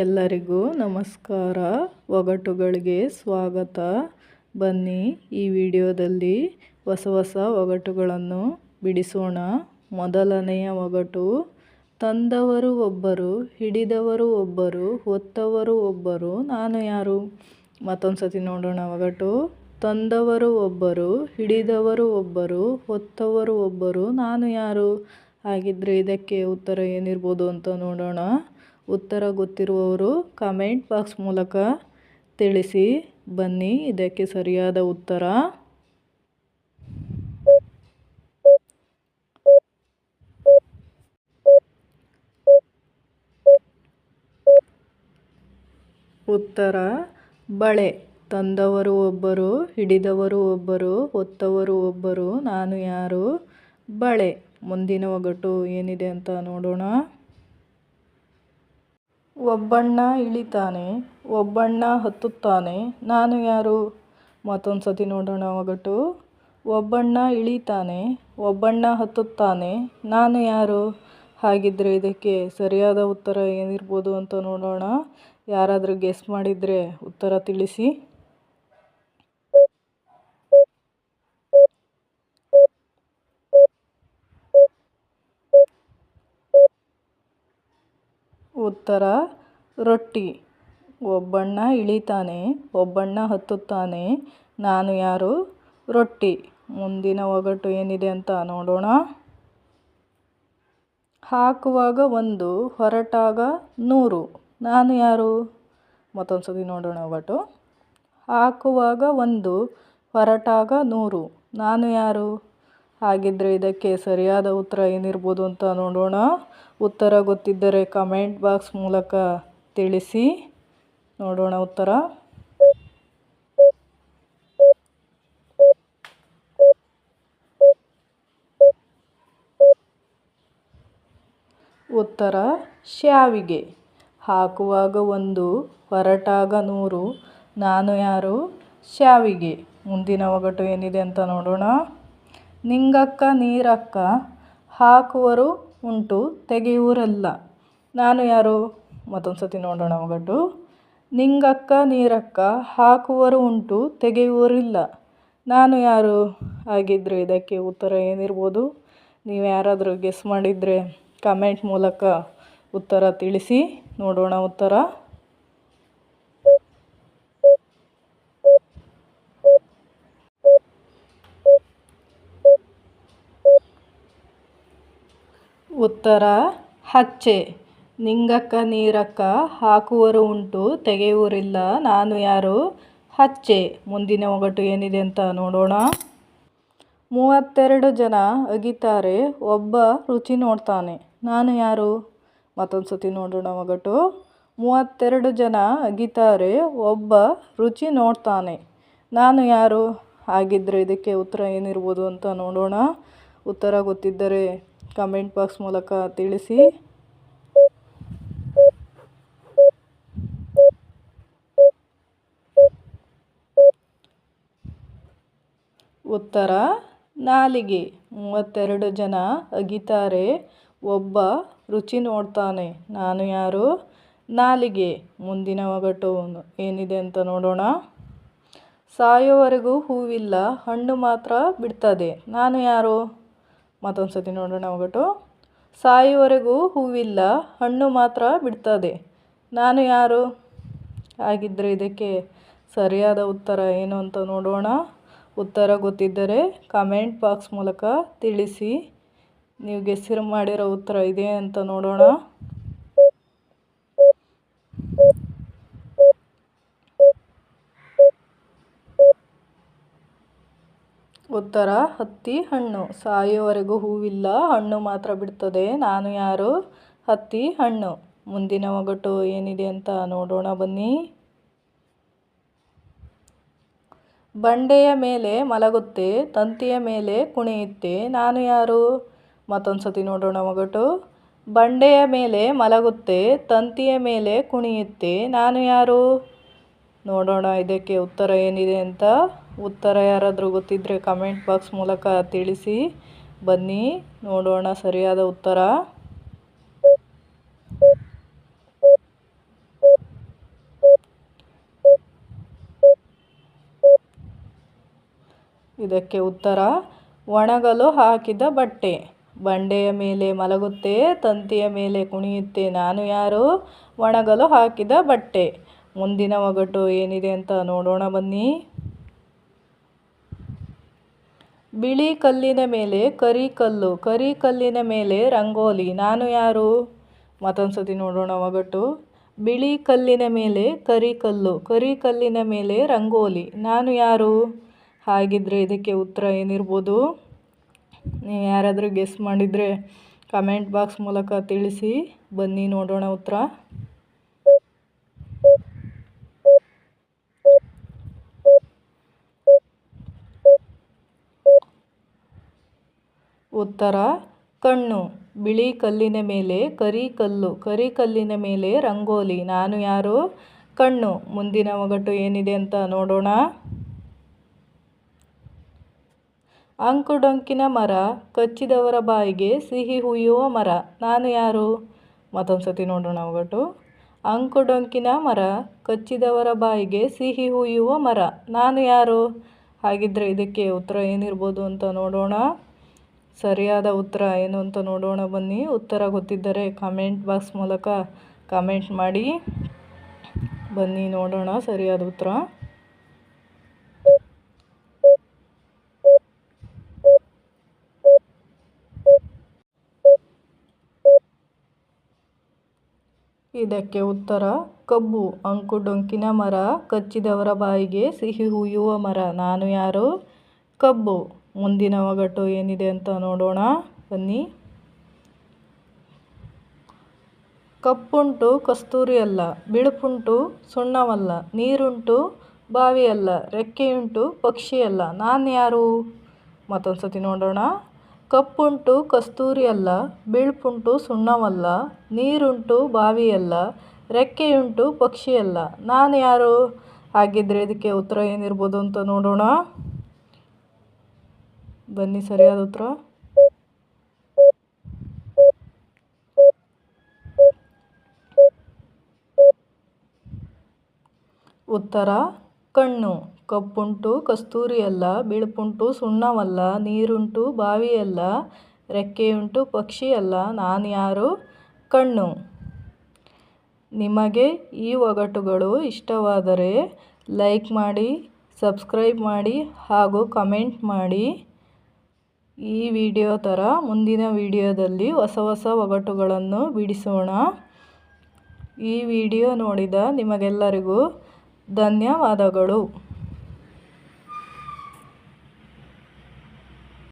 ಎಲ್ಲರಿಗೂ ನಮಸ್ಕಾರ. ಒಗಟುಗಳಿಗೆ ಸ್ವಾಗತ. ಬನ್ನಿ ಈ ವಿಡಿಯೋದಲ್ಲಿ ಹೊಸ ಹೊಸ ಒಗಟುಗಳನ್ನು ಬಿಡಿಸೋಣ. ಮೊದಲನೆಯ ಒಗಟು, ತಂದವರು ಒಬ್ಬರು, ಹಿಡಿದವರು ಒಬ್ಬರು, ಹೊತ್ತವರು ಒಬ್ಬರು, ನಾನು ಯಾರು? ಮತ್ತೊಂದು ಸತಿ ನೋಡೋಣ ಒಗಟು, ತಂದವರು ಒಬ್ಬರು, ಹಿಡಿದವರು ಒಬ್ಬರು, ಹೊತ್ತವರು ಒಬ್ಬರು, ನಾನು ಯಾರು? ಹಾಗಿದ್ದರೆ ಇದಕ್ಕೆ ಉತ್ತರ ಏನಿರ್ಬೋದು ಅಂತ ನೋಡೋಣ. ಉತ್ತರ ಗೊತ್ತಿರುವವರು ಕಮೆಂಟ್ ಬಾಕ್ಸ್ ಮೂಲಕ ತಿಳಿಸಿ. ಬನ್ನಿ, ಇದಕ್ಕೆ ಸರಿಯಾದ ಉತ್ತರ. ಉತ್ತರ, ಬಳೆ, ತಂದವರು ಒಬ್ಬರು, ಹಿಡಿದವರು ಒಬ್ಬರು, ಹೊತ್ತವರು ಒಬ್ಬರು, ನಾನು ಯಾರು? ಬಳೆ, ಮುಂದಿನ ಒಗಟು ಏನಿದೆ ಅಂತ ನೋಡೋಣ. ಒಬ್ಬಣ್ಣ ಇಳಿತಾನೆ, ಒಬ್ಬಣ್ಣ ಹತ್ತುತ್ತಾನೆ. ನಾನು ಯಾರು? ಮತ್ತೊಂದು ಸತಿ ನೋಡೋಣ ಒಗಟು. ಒಬ್ಬಣ್ಣ ಇಳಿತಾನೆ, ಒಬ್ಬಣ್ಣ ಹತ್ತುತ್ತಾನೆ. ನಾನು ಯಾರು? ಹಾಗಿದ್ದರೆ ಇದಕ್ಕೆ ಸರಿಯಾದ ಉತ್ತರ ಏನಿರ್ಬೋದು ಅಂತ ನೋಡೋಣ. ಯಾರಾದರೂ ಗೆಸ್ ಮಾಡಿದರೆ ಉತ್ತರ ತಿಳಿಸಿ. ಉತ್ತರ, ರೊಟ್ಟಿ. ಒಬ್ಬಣ್ಣ ಇಳಿತಾನೆ, ಒಬ್ಬಣ್ಣ ಹತ್ತುತ್ತಾನೆ. ನಾನು ಯಾರು? ರೊಟ್ಟಿ. ಮುಂದಿನ ಒಗಟು ಏನಿದೆ ಅಂತ ನೋಡೋಣ. ಹಾಕುವಾಗ ಒಂದು, ಹೊರಟಾಗ ನೂರು. ನಾನು ಯಾರು? ಮತ್ತೊಂದು ಸತಿ ನೋಡೋಣ ಒಗಟು. ಹಾಕುವಾಗ ಒಂದು, ಹೊರಟಾಗ ನೂರು. ನಾನು ಯಾರು? ಹಾಗಿದ್ದರೆ ಇದಕ್ಕೆ ಸರಿಯಾದ ಉತ್ತರ ಏನಿರ್ಬೋದು ಅಂತ ನೋಡೋಣ. ಉತ್ತರ ಗೊತ್ತಿದ್ದರೆ ಕಮೆಂಟ್ ಬಾಕ್ಸ್ ಮೂಲಕ ತಿಳಿಸಿ. ನೋಡೋಣ ಉತ್ತರ. ಉತ್ತರ, ಶ್ಯಾವಿಗೆ ಹಾಕುವಾಗ ಒಂದು ಹೊರಟಾಗ ನೂರು. ನಾನು ಯಾರು? ಶ್ಯಾವಿಗೆ. ಮುಂದಿನ ಒಗಟು ಏನಿದೆ ಅಂತ ನೋಡೋಣ. ನಿಂಗಕ್ಕ ನೀರಕ್ಕ ಹಾಕುವರು ಉಂಟು ತೆಗೆಯುವರಲ್ಲ. ನಾನು ಯಾರು? ಮತ್ತೊಂದು ಸತಿ ನೋಡೋಣ ಒಗಟು ನಿಂಗಕ್ಕ ನೀರಕ್ಕ ಹಾಕುವರು ಉಂಟು ತೆಗೆಯುವರಿಲ್ಲ. ನಾನು ಯಾರು? ಆಗಿದ್ದರೆ ಇದಕ್ಕೆ ಉತ್ತರ ಏನಿರ್ಬೋದು? ನೀವು ಯಾರಾದರೂ ಗೆಸ್ ಮಾಡಿದರೆ ಕಮೆಂಟ್ ಮೂಲಕ ಉತ್ತರ ತಿಳಿಸಿ ನೋಡೋಣ ಉತ್ತರ. ಉತ್ತರ, ಹಚ್ಚೆ. ನಿಂಗಕ್ಕ ನೀರಕ್ಕ ಹಾಕುವರು ಉಂಟು ತೆಗೆಯುವರಿಲ್ಲ ನಾನು ಯಾರು? ಹಚ್ಚೆ. ಮುಂದಿನ ಒಗಟು ಏನಿದೆ ಅಂತ ನೋಡೋಣ. ಮೂವತ್ತೆರಡು ಜನ ಅಗಿತಾರೆ. ಒಬ್ಬ ರುಚಿ ನೋಡ್ತಾನೆ. ನಾನು ಯಾರು? ಮತ್ತೊಂದು ಸತಿ ನೋಡೋಣ ಒಗಟು. ಮೂವತ್ತೆರಡು ಜನ ಅಗಿತಾರೆ. ಒಬ್ಬ ರುಚಿ ನೋಡ್ತಾನೆ. ನಾನು ಯಾರು? ಹಾಗಿದ್ದರೆ ಇದಕ್ಕೆ ಉತ್ತರ ಏನಿರ್ಬೋದು ಅಂತ ನೋಡೋಣ. ಉತ್ತರ ಗೊತ್ತಿದ್ದರೆ ಕಮೆಂಟ್ ಬಾಕ್ಸ್ ಮೂಲಕ ತಿಳಿಸಿ. ಉತ್ತರ, ನಾಲಿಗೆ. ಮೂವತ್ತೆರಡು ಜನ ಅಗಿತಾರೆ. ಒಬ್ಬ ರುಚಿ ನೋಡ್ತಾನೆ. ನಾನು ಯಾರು? ನಾಲಿಗೆ. ಮುಂದಿನ ಒಗಟು ಏನಿದೆ ಅಂತ ನೋಡೋಣ. ಸಾಯೋವರೆಗೂ ಹೂವಿಲ್ಲ. ಹಣ್ಣು ಮಾತ್ರ ಬಿಡ್ತದೆ. ನಾನು ಯಾರು? ಮತ್ತೊಂದು ಸತಿ ನೋಡೋಣ ಒಗಟು ಸಾಯುವವರೆಗೂ ಹೂವಿಲ್ಲ, ಹಣ್ಣು ಮಾತ್ರ ಬಿಡ್ತದೆ. ನಾನು ಯಾರು? ಹಾಗಿದ್ದರೆ ಇದಕ್ಕೆ ಸರಿಯಾದ ಉತ್ತರ ಏನು ಅಂತ ನೋಡೋಣ. ಉತ್ತರ ಗೊತ್ತಿದ್ದರೆ ಕಮೆಂಟ್ ಬಾಕ್ಸ್ ಮೂಲಕ ತಿಳಿಸಿ. ನೀವು ಗೆಸ್ಸಿರು ಮಾಡಿರೋ ಉತ್ತರ ಇದೆ ಅಂತ ನೋಡೋಣ. ಉತ್ತರ, ಹತ್ತಿ, ಹಣ್ಣು. ಸಾಯೋವರೆಗೂ ಹೂವಿಲ್ಲ, ಹಣ್ಣು ಮಾತ್ರ ಬಿಡ್ತದೆ. ನಾನು ಯಾರು? ಹತ್ತಿ, ಹಣ್ಣು. ಮುಂದಿನ ಒಗಟು ಏನಿದೆ ಅಂತ ನೋಡೋಣ ಬನ್ನಿ. ಬಂಡೆಯ ಮೇಲೆ ಮಲಗುತ್ತೆ, ತಂತಿಯ ಮೇಲೆ ಕುಣಿಯುತ್ತೆ. ನಾನು ಯಾರು? ಮತ್ತೊಂದು ಸತಿ ನೋಡೋಣ ಒಗಟು. ಬಂಡೆಯ ಮೇಲೆ ಮಲಗುತ್ತೆ, ತಂತಿಯ ಮೇಲೆ ಕುಣಿಯುತ್ತೆ. ನಾನು ಯಾರು? ನೋಡೋಣ ಇದಕ್ಕೆ ಉತ್ತರ ಏನಿದೆ ಅಂತ. ಉತ್ತರ ಯಾರಾದರೂ ಗೊತ್ತಿದ್ದರೆ ಕಮೆಂಟ್ ಬಾಕ್ಸ್ ಮೂಲಕ ತಿಳಿಸಿ. ಬನ್ನಿ, ನೋಡೋಣ ಸರಿಯಾದ ಉತ್ತರ. ಇದಕ್ಕೆ ಉತ್ತರ, ಒಣಗಲು ಹಾಕಿದ ಬಟ್ಟೆ. ಬಂಡೆಯ ಮೇಲೆ ಮಲಗುತ್ತೆ, ತಂತಿಯ ಮೇಲೆ ಕುಣಿಯುತ್ತೆ. ನಾನು ಯಾರು? ಒಣಗಲು ಹಾಕಿದ ಬಟ್ಟೆ. ಮುಂದಿನ ಒಗಟು ಏನಿದೆ ಅಂತ ನೋಡೋಣ ಬನ್ನಿ. ಬಿಳಿ ಕಲ್ಲಿನ ಮೇಲೆ ಕರಿ ಕಲ್ಲು, ಕರಿ ಕಲ್ಲಿನ ಮೇಲೆ ರಂಗೋಲಿ. ನಾನು ಯಾರು? ಮತ್ತೊಂದು ಸತಿ ನೋಡೋಣ ಒಗಟ್ಟು ಬಿಳಿ ಕಲ್ಲಿನ ಮೇಲೆ ಕರಿ ಕಲ್ಲು, ಕರಿ ಕಲ್ಲಿನ ಮೇಲೆ ರಂಗೋಲಿ. ನಾನು ಯಾರು? ಹಾಗಿದ್ರೆ ಇದಕ್ಕೆ ಉತ್ತರ ಏನಿರ್ಬೋದು? ನೀವು ಯಾರಾದರೂ ಗೆಸ್ ಮಾಡಿದರೆ ಕಮೆಂಟ್ ಬಾಕ್ಸ್ ಮೂಲಕ ತಿಳಿಸಿ. ಬನ್ನಿ ನೋಡೋಣ ಉತ್ತರ. ಉತ್ತರ, ಕಣ್ಣು. ಬಿಳಿ ಕಲ್ಲಿನ ಮೇಲೆ ಕರಿ ಕಲ್ಲು, ಕರಿ ಕಲ್ಲಿನ ಮೇಲೆ ರಂಗೋಲಿ. ನಾನು ಯಾರು? ಕಣ್ಣು. ಮುಂದಿನ ಒಗಟು ಏನಿದೆ ಅಂತ ನೋಡೋಣ. ಅಂಕುಡೊಂಕಿನ ಮರ, ಕಚ್ಚಿದವರ ಬಾಯಿಗೆ ಸಿಹಿ ಹುಯ್ಯುವ ಮರ. ನಾನು ಯಾರು? ಮತ್ತೊಂದು ಸತಿ ನೋಡೋಣ ಒಗಟು. ಅಂಕುಡೊಂಕಿನ ಮರ, ಕಚ್ಚಿದವರ ಬಾಯಿಗೆ ಸಿಹಿ ಹುಯ್ಯುವ ಮರ. ನಾನು ಯಾರು? ಹಾಗಿದ್ರೆ ಇದಕ್ಕೆ ಉತ್ತರ ಏನಿರ್ಬೋದು ಅಂತ ನೋಡೋಣ. ಸರಿಯಾದ ಉತ್ತರ ಏನು ಅಂತ ನೋಡೋಣ ಬನ್ನಿ. ಉತ್ತರ ಗೊತ್ತಿದ್ದರೆ ಕಮೆಂಟ್ ಬಾಕ್ಸ್ ಮೂಲಕ ಕಮೆಂಟ್ ಮಾಡಿ. ಬನ್ನಿ, ನೋಡೋಣ ಸರಿಯಾದ ಉತ್ತರ. ಇದಕ್ಕೆ ಉತ್ತರ, ಕಬ್ಬು, ಅಂಕು, ಡೊಂಕಿನ ಮರ, ಕಚ್ಚಿದವರ ಬಾಯಿಗೆ ಸಿಹಿ ಹುಯ್ಯುವ ಮರ. ನಾನು ಯಾರು? ಕಬ್ಬು. ಮುಂದಿನ ಒಗಟು ಏನಿದೆ ಅಂತ ನೋಡೋಣ. ಬನ್ನಿ. ಕಪ್ಪುಂಟು ಕಸ್ತೂರಿ ಅಲ್ಲ ಬಿಳುಪುಂಟು ಸುಣ್ಣವಲ್ಲ, ನೀರುಂಟು ಬಾವಿಯಲ್ಲ, ರೆಕ್ಕೆಯುಂಟು ಪಕ್ಷಿಯಲ್ಲ. ನಾನು ಯಾರು? ಮತ್ತೊಂದು ಸತಿ ನೋಡೋಣ. ಕಪ್ಪುಂಟು ಕಸ್ತೂರಿ ಅಲ್ಲ ಬಿಳುಪುಂಟು ಸುಣ್ಣವಲ್ಲ, ನೀರುಂಟು ಬಾವಿಯಲ್ಲ, ರೆಕ್ಕೆಯುಂಟು ಪಕ್ಷಿಯಲ್ಲ. ನಾನು ಯಾರು? ಹಾಗಿದ್ರೆ ಇದಕ್ಕೆ ಉತ್ತರ ಏನಿರ್ಬೋದು ಅಂತ ನೋಡೋಣ. ಬನ್ನಿ, ಸರಿಯಾದ ಉತ್ತರ. ಉತ್ತರ, ಕಣ್ಣು. ಕಪ್ಪುಂಟು ಕಸ್ತೂರಿ ಅಲ್ಲ ಬಿಳುಪುಂಟು, ಸುಣ್ಣವಲ್ಲ. ನೀರುಂಟು, ಬಾವಿಯಲ್ಲ. ರೆಕ್ಕೆಯುಂಟು ಪಕ್ಷಿ ಅಲ್ಲ ನಾನು ಯಾರು? ಕಣ್ಣು. ನಿಮಗೆ ಈ ಒಗಟುಗಳು ಇಷ್ಟವಾದರೆ ಲೈಕ್ ಮಾಡಿ, ಸಬ್ಸ್ಕ್ರೈಬ್ ಮಾಡಿ ಹಾಗೂ ಕಮೆಂಟ್ ಮಾಡಿ. ಈ ವಿಡಿಯೋ ಥರ ಮುಂದಿನ ವಿಡಿಯೋದಲ್ಲಿ ಹೊಸ ಹೊಸ ಒಗಟುಗಳನ್ನು ಬಿಡಿಸೋಣ. ಈ ವಿಡಿಯೋ ನೋಡಿದ ನಿಮಗೆಲ್ಲರಿಗೂ ಧನ್ಯವಾದಗಳು.